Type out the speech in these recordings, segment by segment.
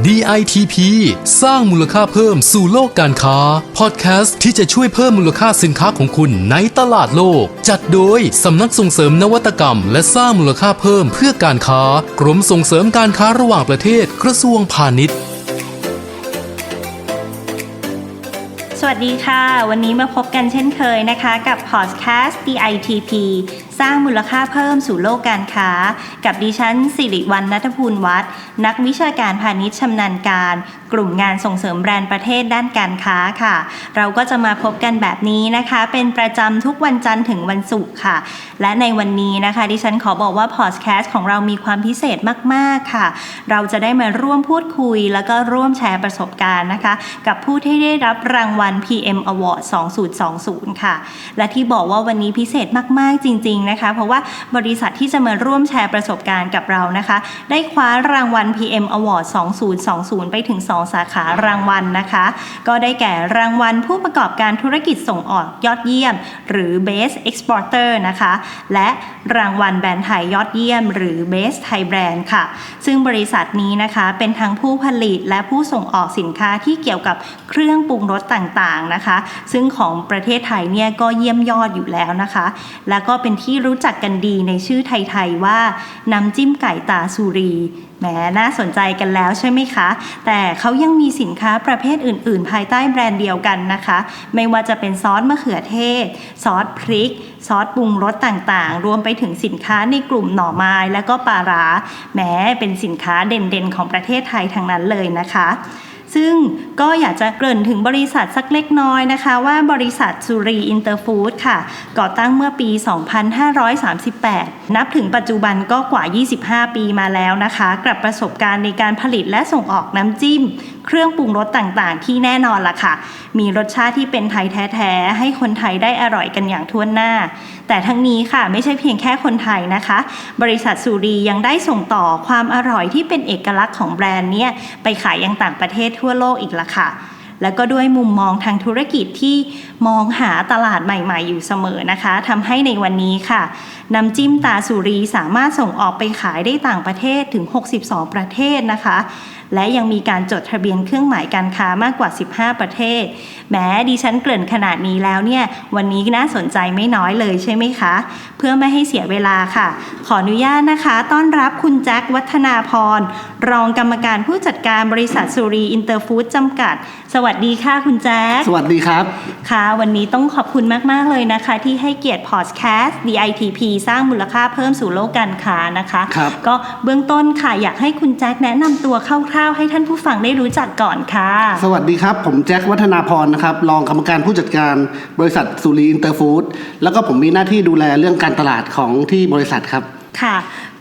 DITP สร้างมูลค่าเพิ่มสู่โลกการค้า พอดแคสต์ที่จะช่วยเพิ่มมูลค่าสินค้าของคุณในตลาดโลก จัดโดยสำนักส่งเสริมนวัตกรรม และสร้างมูลค่าเพิ่มเพื่อการค้า กรมส่งเสริมการค้าระหว่างประเทศกระทรวงพาณิชย์ สวัสดีค่ะ วันนี้มาพบกันเช่นเคยนะคะ กับพอดแคสต์ DITP ร้างมูลค่าเพิ่มสู่โลกการค้า กับดิฉันสิริวัลนัทภูลวัฒน์นักวิชาการพาณิชย์ชำนาญการ กลุ่มงานส่งเสริมแบรนด์ประเทศด้านการค้าค่ะ เราก็จะมาพบกันแบบนี้นะคะ เป็นประจำทุกวันจันทร์ถึงวันศุกร์ค่ะ และในวันนี้นะคะ ดิฉันขอบอกว่าพอดแคสต์ของเรามีความพิเศษมาก ๆ ค่ะ เราจะได้มาร่วมพูดคุย แล้วก็ร่วมแชร์ประสบการณ์นะคะ กับผู้ที่ได้รับรางวัล PM Award 2020 ค่ะ และที่บอกว่าวันนี้พิเศษมาก ๆ จริง ๆนะคะ เพราะว่าบริษัทที่จะมาร่วมแชร์ประสบการณ์กับเรานะคะ ได้คว้ารางวัล PM Award 2020 ไปถึง 2 สาขารางวัลนะคะ ก็ได้แก่รางวัลผู้ประกอบการธุรกิจส่งออกยอดเยี่ยม หรือ Best Exporter นะคะ และรางวัลแบรนด์ไทยยอดเยี่ยม หรือ Best Thai Brand ค่ะ ซึ่งบริษัทนี้นะคะเป็นทั้งผู้ผลิตและผู้ส่งออกสินค้าที่เกี่ยวกับเครื่องปรุงรสต่างๆนะคะ ซึ่งของประเทศไทยเนี่ยก็เยี่ยมยอดอยู่แล้วนะคะ แล้วก็เป็นที่รู้จักกันดีในชื่อไทยๆว่าน้ำจิ้มไก่ตาสุรีแหมน่าสนใจกันแล้วใช่ไหมคะ แต่เขายังมีสินค้าประเภทอื่น ๆ ภายใต้แบรนด์เดียวกันนะคะ ไม่ว่าจะเป็นซอสมะเขือเทศ ซอสพริก ซอสปรุงรสต่างๆ รวมไปถึงสินค้าในกลุ่มหน่อไม้และก็ปลาร้าแหมเป็นสินค้าเด่นๆ ของประเทศไทยทั้งนั้นเลยนะคะ ซึ่งก็อยากจะเกริ่นถึงบริษัทสักเล็กน้อยนะคะว่าบริษัทสุรีอินเตอร์ฟู้ดค่ะ ก่อตั้งเมื่อปี 2538 นับถึงปัจจุบันก็กว่า 25 ปีมาแล้วนะคะ กับประสบการณ์ในการผลิตและส่งออกน้ำจิ้ม เครื่องปรุงรสต่างๆ ที่แน่นอนล่ะค่ะ มีรสชาติที่เป็นไทยแท้ ๆ ให้คนไทยได้อร่อยกันอย่างทั่วหน้า แต่ทั้งนี้ค่ะไม่ใช่เพียงแค่คนไทยนะคะ บริษัทสุรียังได้ส่งต่อความอร่อยที่เป็นเอกลักษณ์ของแบรนด์เนี่ยไปขายยังต่างประเทศทั่วโลกอีกละค่ะแล้วก็ด้วยมุมมองทางธุรกิจที่มองหาตลาดใหม่ ๆ อยู่เสมอนะคะทำให้ในวันนี้ค่ะน้ำจิ้มตาสุรีสามารถส่งออกไปขายได้ต่างประเทศถึง 62 ประเทศนะคะ และยังมีการจดทะเบียนเครื่องหมายการค้ามากกว่า 15 ประเทศ แม้ดิฉันเกริ่นขนาดนี้แล้วเนี่ยวันนี้น่าสนใจไม่น้อยเลยใช่ไหมคะ เพื่อไม่ให้เสียเวลาค่ะ ขออนุญาตนะคะ ต้อนรับคุณแจ็ควัฒนาพร รองกรรมการผู้จัดการบริษัทสุรีอินเตอร์ฟู้ดจำกัด สวัสดีค่ะคุณแจ็คสวัสดีครับค่ะ วันนี้ต้องขอบคุณมาก ๆ เลยนะคะ ที่ให้เกียรติพอดแคสต์ DITP สร้างมูลค่าเพิ่มสู่โลกการค้านะคะครับก็เบื้องต้นค่ะอยากให้คุณแจ็คแนะนำตัวคร่าวๆให้ท่านผู้ฟังได้รู้จักก่อนค่ะ สวัสดีครับ ผมแจ็ควัฒนาพรนะครับรองกรรมการผู้จัดการบริษัทสุรีอินเตอร์ฟู้ดแล้วก็ผมมีหน้าที่ดูแลเรื่องการตลาดของที่บริษัทครับ ค่ะ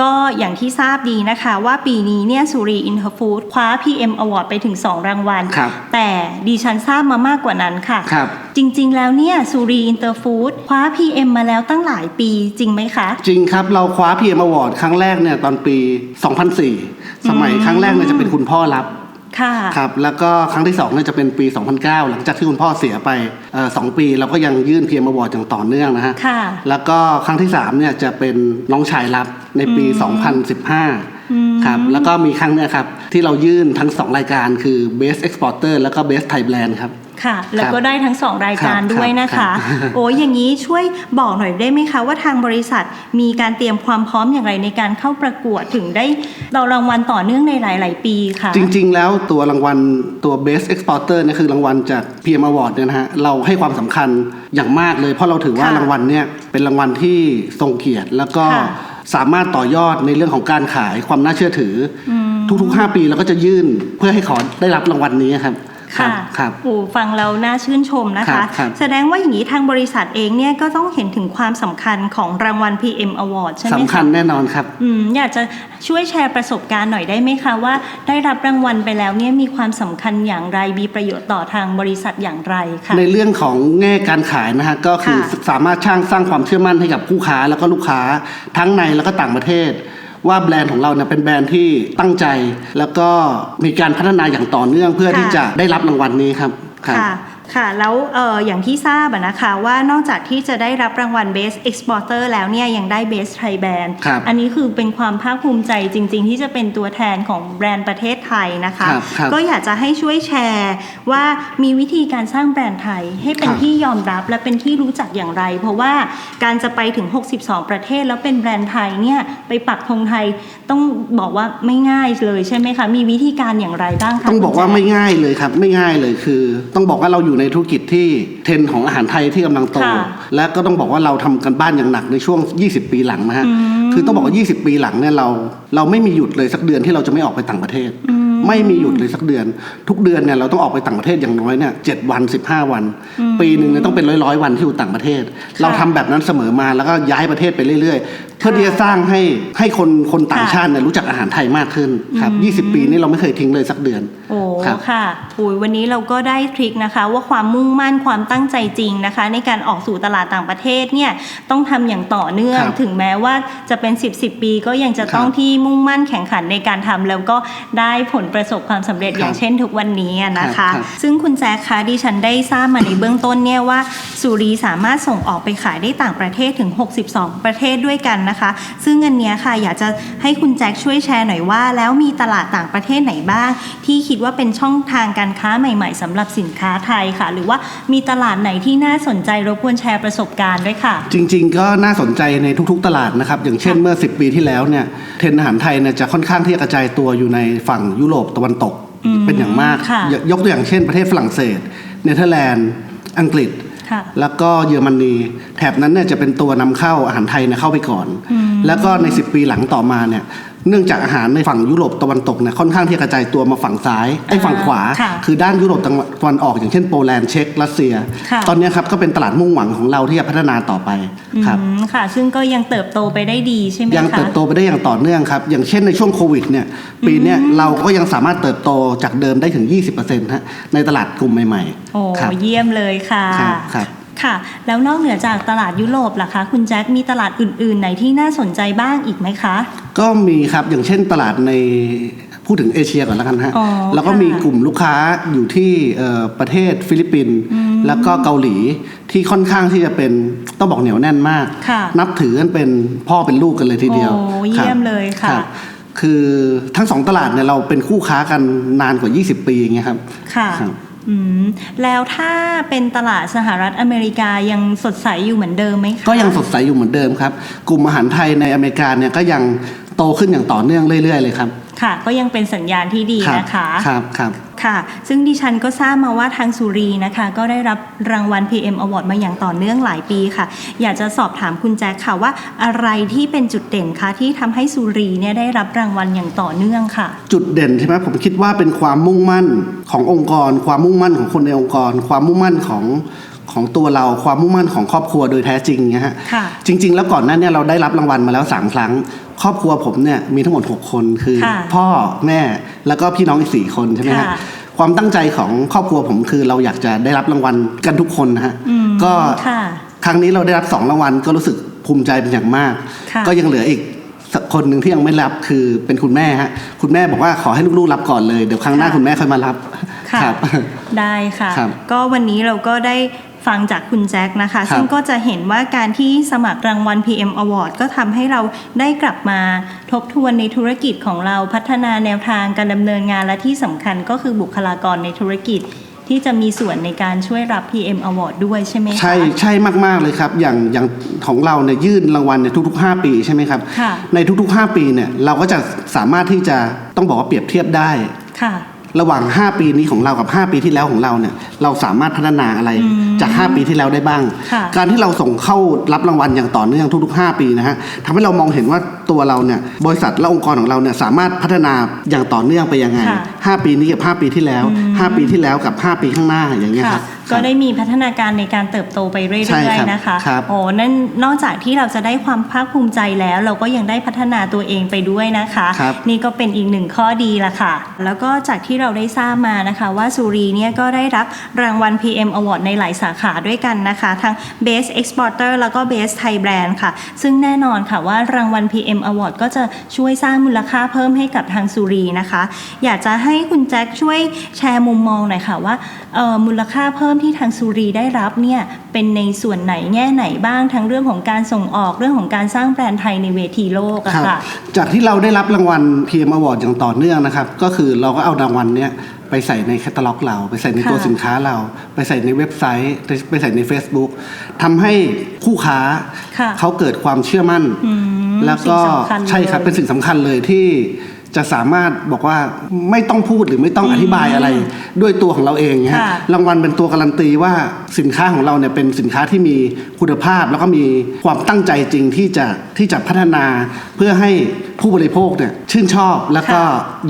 ก็อย่างที่ทราบดีนะคะ ว่าปีนี้เนี่ยสุรีอินเ r อร์ฟู้ดคว้า PM Award ไปถึง 2 รางวัล ครับแต่ดิฉันทราบมามากกว่านั้นค่ะ ครับจริงๆ แล้วเนี่ยสุรีอินเตอร์ฟู้ดคว้า PM มาแล้วตั้งหลายปีจริงไหมคะ จริงครับเราคว้า PM Award ครั้งแรกเนี่ยตอนปี 2004 สมัยครั้งแรกเนี่ยจะเป็นคุณพ่อรับ ค่ะครับแล้วก็ครั้งที่2เนี่ยจะเป็นปี 2009 หลังจากที่คุณพ่อเสียไปเอ่อสองปีเราก็ยังยื่น PM Award อย่างต่อเนื่องนะฮะค่ะแล้วก็ครั้งที่3เนี่ยจะเป็นน้องชายรับในปี 2015ครับแล้วก็มีครั้งเนี่ยครับที่เรายื่นทั้ง 2 รายการคือ Best Exporter แล้วก็ Best Thai Brand ครับ ค่ะ แล้วก็ได้ทั้งสองรายการครับด้วยนะครัคะบโอ้ยอย่างนี้ช่วยบอกหน่อยได้ไหมคะว่าทางบริษัทมีการเตรียมความพร้อมอย่างไรในการเข้าประกวดถึงได้เรารางวัลต่อเนื่องในหลาย ๆ ปีค่ะ จริง ๆ แล้วตัวรางวัลตัว Best Exporter เนี่ยคือรางวัลจาก PM Award เนี่ยนะฮะเราให้ความสำคัญอย่างมากเลย เพราะเราถือว่าค่ะรางวัลเนี่ยเป็นรางวัลที่ทรงเกียรติแล้วก็ค่ะสามารถต่อยอดในเรื่องของการขายความน่าเชื่อถืออทุกๆ 5 ปีเราก็จะยื่นเพื่อให้ขอได้รับรางวัลนี้ครับ ค่ะครับโอ้ฟังเราน่าชื่นชมนะครัคะบครับแสดงว่าอย่างนี้ทางบริษัทเองเนี่ยก็ต้องเห็นถึงความสำคัญของรางวัล PM Award ใช่ไหมสำคัญคะแน่นอนครับอืมอยากจะช่วยแชร์ประสบการณ์หน่อยได้ไหมคะว่าได้รับรางวัลไปแล้วเนี่ยมีความสำคัญอย่างไรมีประโยชน์ต่อทางบริษัทอย่างไรค่ะในเรื่องของแง่การขายนะฮะก็คือค่ะสามารถสร้างสร้างความเชื่อมั่นให้กับผู้ค้าแล้วก็ลูกค้าทั้งในแล้วก็ต่างประเทศ ว่าแบรนด์ของเราเนี่ยเป็นแบรนด์ที่ตั้งใจ แล้วก็มีการพัฒนาอย่างต่อเนื่องเพื่อค่ะที่จะได้รับรางวัลนี้ครับครับค่ะ ค่ะแล้วเอออย่างที่ทราบอะนะคะว่านอกจากที่จะได้รับรางวัล Best Exporter แล้วเนี่ยยังได้ Best Thai Brand ครับอันนี้คือเป็นความภาคภูมิใจจริง ๆ ที่จะเป็นตัวแทนของแบรนด์ประเทศไทยนะคะครับครับก็อยากจะให้ช่วยแชร์ว่ามีวิธีการสร้างแบรนด์ไทย ให้เป็นครับที่ยอมรับและเป็นที่รู้จักอย่างไร เพราะว่าการจะไปถึง 62 ประเทศแล้วเป็นแบรนด์ไทยเนี่ยไปปักธงไทยต้องบอกว่าไม่ง่ายเลยใช่ไหมคะมีวิธีการอย่างไรบ้างคะต้องบอกว่าคุณแจ๊คไม่ง่ายเลยครับไม่ง่ายเลยคือ ต้องบอกว่าเราอยู่ในธุรกิจที่เทรนด์ของอาหารไทยที่กำลังโตและก็ต้องบอกว่าเราทำกันบ้านอย่างหนักในช่วง 20 ปีหลังนะฮะคือต้องบอกว่า 20 ปีหลังเนี่ยเราเราไม่มีหยุดเลยสักเดือนที่เราจะไม่ออกไปต่างประเทศ ไม่มีหยุดเลยสักเดือน ทุกเดือนเนี่ยเราต้องออกไปต่างประเทศอย่างน้อยเนี่ยเจ็ดวัน 15 วัน ปีหนึ่งเนี่ยต้องเป็นร้อยร้อยๆวันที่อยู่ต่างประเทศ เราทำแบบนั้นเสมอมาแล้วก็ย้ายประเทศไปเรื่อย ๆ เพื่อที่จะสร้างให้ให้คนคนต่างค่ะชาติเนี่ยรู้จักอาหารไทยมากขึ้นครับ20 ปีนี้เราไม่เคยทิ้งเลยสักเดือนโอ้ครับค่ะโอ้ยวันนี้เราก็ได้ทริคนะคะ ว่าความมุ่งมั่นความตั้งใจจริงนะคะ ในการออกสู่ตลาดต่างประเทศเนี่ยต้องทำอย่างต่อเนื่องครับถึงแม้ว่าจะเป็น 10 10ปี ก็ยังจะครับต้องที่มุ่งมั่นแข่งขันในการทำแล้วก็ได้ผลประสบความสำเร็จครับอย่างเช่นทุกวันนี้อะนะคะครับซึ่งคุณแจ๊คคะดิฉันได้ทราบมาในเบื้องต้นเนี่ยว่าสุรีสามารถส่งออกไปขายได้ต่างประเทศถึง 62 ประเทศด้วยกันนะคะ ซึ่งอันเนี้ยค่ะอยากจะให้คุณแจ็คช่วยแชร์หน่อยว่า แล้วมีตลาดต่างประเทศไหนบ้าง ที่คิดว่าเป็นช่องทางการค้าใหม่ ๆสำหรับสินค้าไทยค่ะ หรือว่ามีตลาดไหนที่น่าสนใจรบกวนแชร์ประสบการณ์ด้วยค่ะ จริง ๆ ก็น่าสนใจในทุก ๆ ตลาดนะครับ อย่างเช่นเมื่อ 10 ปีที่แล้วเนี่ยเทรนด์อาหารไทยเนี่ยจะค่อนข้างที่จะกระจายตัวอยู่ในฝั่งยุโรปตะวันตกอืมเป็นอย่างมาก ค่ะยยกตัวอย่างเช่น ประเทศฝรั่งเศส เนเธอร์แลนด์ อังกฤษ ค่ะ แล้วก็เยอรมนีแถบนั้นเนี่ยจะเป็นตัวนำเข้าอาหารไทยเนี่ยเข้าไปก่อน แล้วก็ใน 10 ปีหลังต่อมาเนี่ย เนื่องจากอาหารในฝั่งยุโรปตะวันตกเนี่ยค่อนข้างที่จะกระจายตัวมาฝั่งซ้ายไอ้ฝั่งขวา ค่ะคือด้านยุโรปตะวันออกอย่างเช่นโปแลนด์เช็กรัสเซีย ค่ะ ตอนเนี้ยครับก็เป็นตลาดมุ่งหวังของเราที่จะพัฒนาต่อไปครับ อืมค่ะ ซึ่งก็ยังเติบโตไปได้ดีใช่ไหมคะ ยังเติบโตไปได้อย่างต่อเนื่องครับ อย่างเช่นในช่วงโควิดเนี่ยปีเนี้ยเราก็ยังสามารถเติบโตจากเดิมได้ถึง 20%ฮะในตลาดกลุ่มใหม่โอ้ๆครับ เยี่ยมเลยค่ะ ครับครับ ค่ะ แล้วนอกเหนือจากตลาดยุโรปล่ะคะ คุณแจ็คมีตลาดอื่นๆ ไหนที่น่าสนใจบ้างอีกไหมคะ ก็มีครับอย่างเช่นตลาดในพูดถึงเอเชียก่อนแล้วกันฮะอ๋อแล้วก็ค่ะมีกลุ่มลูกค้าอยู่ที่เอ่อประเทศฟิลิปปินส์แล้วก็เกาหลีที่ค่อนข้างที่จะเป็นต้องบอกเหนียวแน่นมากค่ะนับถือกันเป็นพ่อเป็นลูกกันเลยทีเดียวโอ้เยี่ยมรับเลยค่ะรับคือทั้งสองตลาดเนี่ยเราเป็นคู่ค้ากันนานกว่า 20 ปีอย่างเงี้ยครับ ค่ะครับ อืมแล้วถ้าเป็นตลาดสหรัฐอเมริกายังสดใสอยู่เหมือนเดิมไหมคะก็ยังสดใสอยู่เหมือนเดิมครับ กลุ่มอาหารไทยในอเมริกาเนี่ยก็ยังโตขึ้นอย่างต่อเนื่องเรื่อย ๆ เลยครับ ค่ะ ก็ยังเป็นสัญญาณที่ดีครับนะคะ ครับครับ ค่ะ ซึ่งดิฉันก็ทราบมาว่าทางสุรีนะคะ ก็ได้รับรางวัล PM Award มาอย่างต่อเนื่องหลายปีค่ะ อยากจะสอบถามคุณแจ็คค่ะว่าอะไรที่เป็นจุดเด่นคะที่ทำให้สุรีเนี่ยได้รับรางวัลอย่างต่อเนื่องค่ะ จุดเด่นใช่ไหมผมคิดว่าเป็นความมุ่งมั่นขององค์กร ความมุ่งมั่นของคนในองค์กร ความมุ่งมั่นของของตัวเราความมุ่งมั่นของครอบครัวโดยแท้จริงนะฮะค่ะจริง ๆ แล้วก่อนหน้าเนี้เราได้รับรางวัลมาแล้ว 3 ครั้ง ครอบครัวผมเนี่ยมีทั้งหมด 6 คนคือค่ะพ่อแม่แล้วก็พี่น้องอีกสี่คนใช่ไหมฮะ ค่ะความตั้งใจของครอบครัวผมคือเราอยากจะได้รับรางวัลกันทุกคนนะฮะอืมก็ค่ะครั้งนี้เราได้รับสองรางวัลก็รู้สึกภูมิใจเป็นอย่างมากค่ะก็ยังเหลืออีกสักคนหนึ่งที่ยังไม่รับคือเป็นคุณแม่ฮะคุณแม่บอกว่าขอให้ลูกๆรับก่อนเลยเดี๋ยวครั้งหน้าค่ะคุณแม่ค่อยมารับค่ะครับได้ค่ะครับก็วันนี้เราก็ได้ ฟังจากคุณแจ็คนะคะครับซึ่งก็จะเห็นว่าการที่สมัครรางวัล PM Award ก็ทำให้เราได้กลับมาทบทวนในธุรกิจของเราพัฒนาแนวทางการดำเนินงานและที่สำคัญก็คือบุคลากรในธุรกิจที่จะมีส่วนในการช่วยรับ PM Award ด้วยใช่ไหมคะใช่ใช่มากๆเลยครับ อย่างอย่างของเราเนี่ยยื่นรางวัลในยทุก ๆ 5 ปีใช่ไหมครับค่ะในทุก ๆ 5 ปีเนี่ยเราก็จะสามารถที่จะต้องบอกว่าเปรียบเทียบได้ค่ะ ระหว่าง 5 ปีนี้ของเรากับ 5 ปีที่แล้วของเราเนี่ยเราสามารถพัฒนาอะไรจาก 5 ปีที่แล้วได้บ้างค่ะการที่เราส่งเข้ารับรางวัลอย่างต่อเนื่องทุก ๆ 5 ปีนะฮะทำให้เรามองเห็นว่าตัวเราเนี่ยบริษัทและองค์กรของเราเนี่ยสามารถพัฒนาอย่างต่อเนื่องไปยังไงค่ะ5ปีนี้กับ 5 ปีที่แล้ว 5 ปีที่แล้วกับ 5 ปีข้างหน้าอย่างเงี้ยค่ะครับ ก็ได้มีพัฒนาการในการเติบโตไปเรื่ใช่อยครับๆนะคะครับโอ้นั่นนอกจากที่เราจะได้ความภาคภูมิใจแล้ว เราก็ยังได้พัฒนาตัวเองไปด้วยนะคะครับนี่ก็เป็นอีกหนึ่งข้อดีละค่ะ แล้วก็จากที่เราได้ทราบมานะคะว่าสุรีเนี่ยก็ได้รับรางวัล PM Award ในหลายสาขาด้วยกันนะคะ ทั้ง Best Exporter แล้วก็ Best Thai Brand ค่ะ ซึ่งแน่นอนค่ะว่ารางวัล PM Award ก็จะช่วยสร้างมูลค่าเพิ่มให้กับทางสุรีนะคะ อยากจะให้คุณแจ็คช่วยแชร์มุมมองหน่อยค่ะว่าเอ่อมูลค่าเพิ่มมที่ทางซูรีได้รับเนี่ยเป็นในส่วนไหนแง่ไหนบ้างทั้งเรื่องของการส่งออกเรื่องของการสร้างแบรนด์ไทยในเวทีโลกอะครับค่ะจากที่เราได้รับรางวัล PM Award อย่างต่อเนื่องนะครับก็คือเราก็เอารางวัลเนี้ยไปใส่ในแคตตาล็อกเรา ไปใส่ในตัวค่ะสินค้าเรา ไปใส่ในเว็บไซต์ ไปใส่ใน Facebook ทำให้คู่ค้าค่ะเขาเกิดความเชื่อมั่นอืมแล้วก็สิ่งสำคัญใช่ครับเลยเป็นสิ่งสำคัญเลยที่ จะสามารถบอกว่าไม่ต้องพูดหรือไม่ต้องอธิบายอะไร ด้วยตัวของเราเองนะฮะค่ะรางวัลเป็นตัวการันตีว่าสินค้าของเราเนี่ยเป็นสินค้าที่มีคุณภาพ แล้วก็มีความตั้งใจจริงที่จะที่จะพัฒนาเพื่อให้ผู้บริโภคเนี่ยชื่นชอบแล้วก็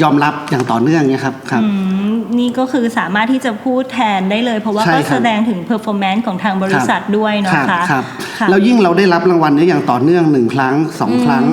ยอมรับอย่างต่อเนื่องเนี่ยครับครับ อืม นี่ก็คือสามารถที่จะพูดแทนได้เลย เพราะว่าใช่ก็ครับแสดงถึง performance ของทางบริษัทด้วยเนาะครับคะครับค่ะแล้วยิ่งเราได้รับรางวัลเนี้อย่างต่อเนื่องหนึ่งครั้งสองครั้ง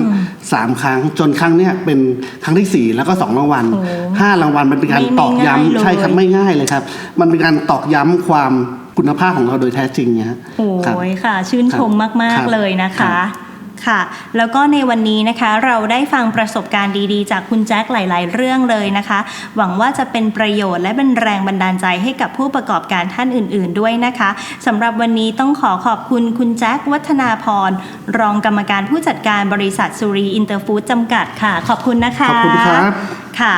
สามครั้งจนครั้งเนี้ยเป็นครั้งที่สี่แล้วก็สองรางวัลโอ้ห้ารางวัลมันเป็นการไม่ตอกไม่ง่ายย้ำเลยใช่ครับไม่ง่ายเลยครับ มันเป็นการตอกย้ำความคุณภาพของเราโดยแท้จริงเนี่ยฮะโอ้ครับยค่ะ ชื่นชมครับมากครับๆเลยนะครัคะบ ค่ะ แล้วก็ในวันนี้นะคะเราได้ฟังประสบการณ์ดีๆ จากคุณแจ็คหลาย ๆ เรื่องเลยนะคะ หวังว่าจะเป็นประโยชน์และเป็นแรงบันดาลใจให้กับผู้ประกอบการท่านอื่น ๆ ด้วยนะคะสำหรับวันนี้ต้องขอขอบคุณคุณแจ็ควัฒนาพรรองกรรมการผู้จัดการบริษัทสุรีอินเตอร์ฟู้ดจำกัดค่ะ ขอบคุณนะคะขอบคุณครับ ค่ะ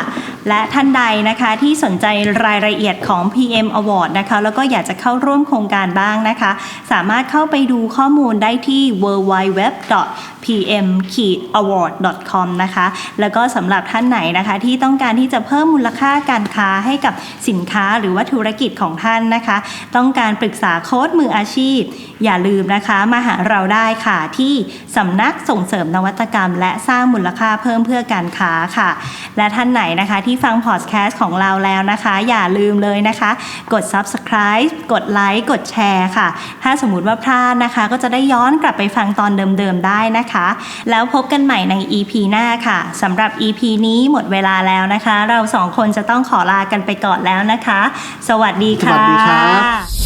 และท่านใดนะคะที่สนใจรายละเอียดของ PM Award นะคะแล้วก็อยากจะเข้าร่วมโครงการบ้างนะคะ สามารถเข้าไปดูข้อมูลได้ที่ www.pm-award.com นะคะ แล้วก็สำหรับท่านไหนนะคะ ที่ต้องการที่จะเพิ่มมูลค่าการค้าให้กับสินค้าหรือว่าธุรกิจของท่านนะคะ ต้องการปรึกษาโค้ดมืออาชีพ อย่าลืมนะคะมาหาเราได้ค่ะที่สำนักส่งเสริมนวัตกรรม และสร้างมูลค่าเพิ่มเพื่อการค้าค่ะ และท่านานไหนนะคะ ที่ฟังพอดแคสต์ของเราแล้วนะคะ อย่าลืมเลยนะคะ กด subscribe กดไลค์กดแชร์ค่ะ ถ้าสมมติว่าพลาดนะคะ ก็จะได้ย้อนกลับไปฟังตอนเดิมๆได้นะคะ แล้วพบกันใหม่ใน EP หน้าค่ะสำหรับ EP นี้หมดเวลาแล้วนะคะ เราสองคนจะต้องขอลากันไปก่อนแล้วนะคะ สวัสดีค่ะสวัสดีครับ